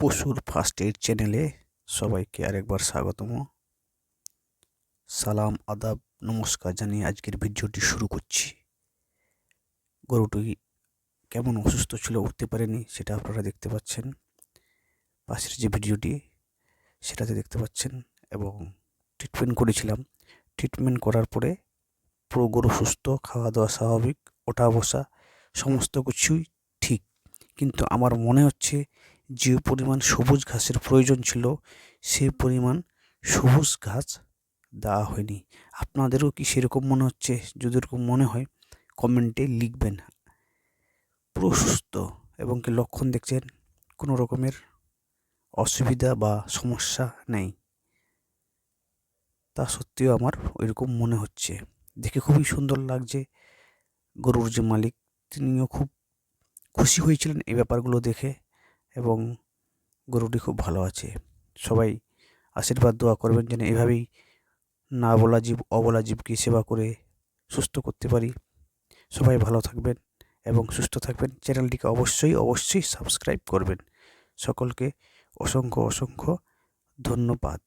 পশুর first aid চ্যানেলে সবাইকে আরেকবার স্বাগতম। সালাম, আদাব, নমস্কার জানিয়ে আজকের ভিডিওটি শুরু করছি। গরুটি কেমন অসুস্থ ছিল উঠতে পারেনি সেটা আপনারা দেখতে পাচ্ছেন। পাশের যে ভিডিওটি, সেটাতে দেখতে পাচ্ছেন এবং ট্রিটমেন্ট করেছিলাম। ট্রিটমেন্ট করার পরে পুরো গরু সুস্থ খাওয়া দাওয়া স্বাভাবিক ওঠা বসা সমস্ত কিছুই ঠিক। কিন্তু আমার মনে হচ্ছে যে পরিমাণ সবুজ ঘাসের প্রয়োজন ছিল, সে পরিমাণ সবুজ ঘাস দেওয়া হয়নি। আপনাদেরও কি সেরকম মনে হচ্ছে? যদি এরকম মনে হয়, কমেন্টে লিখবেন। পুরো এবং কি লক্ষণ দেখছেন, কোনো রকমের অসুবিধা বা সমস্যা নেই। তা সত্ত্বেও আমার ওইরকম মনে হচ্ছে। দেখে খুবই সুন্দর লাগছে গরুর যে মালিক, তিনিও খুব খুশি হয়েছিলেন এই ব্যাপারগুলো দেখে। এবং গরুটি খুব ভালো আছে। সবাই আশীর্বাদ, দোয়া করবেন যেন এভাবেই না বলা জীব, অবলা জীবকে সেবা করে সুস্থ করতে পারি। সবাই ভালো থাকবেন এবং সুস্থ থাকবেন। চ্যানেলটিকে অবশ্যই অবশ্যই সাবস্ক্রাইব করবেন। সকলকে অসংখ্য অসংখ্য ধন্যবাদ।